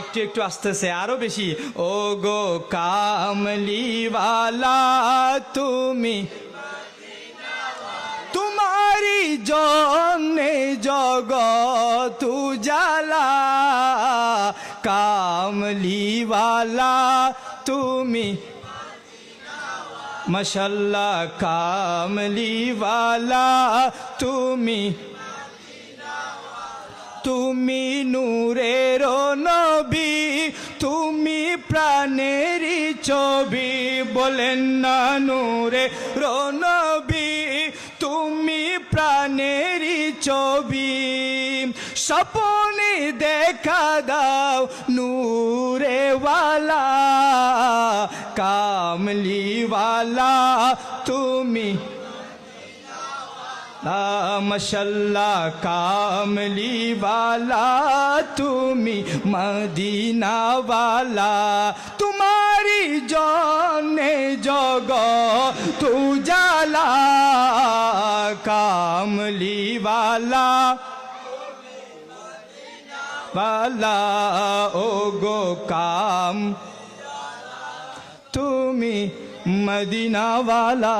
একটু একটু আসতেছে, আরও বেশি। ও গো কামলিওয়ালা, তুমি তোমারি জন্যে জগত উজালা। কামলিওয়ালা, তুমি মশাল্লা কামলিওয়ালা, তুমি তুমি নূরের প্রাণেরই ছবি বলেন না নূরে নবী তুমি প্রাণেরই ছবি। স্বপনে দেখা দাও নূরেওয়ালা, কামলিওয়ালা, তুমি মশাল্লা কামলিওয়ালা তুমি মদিনাওয়ালা তোমারি জনে জগ তু জালা কামলিওয়ালা বালা ও গো কাম তুমি মদিনাওয়ালা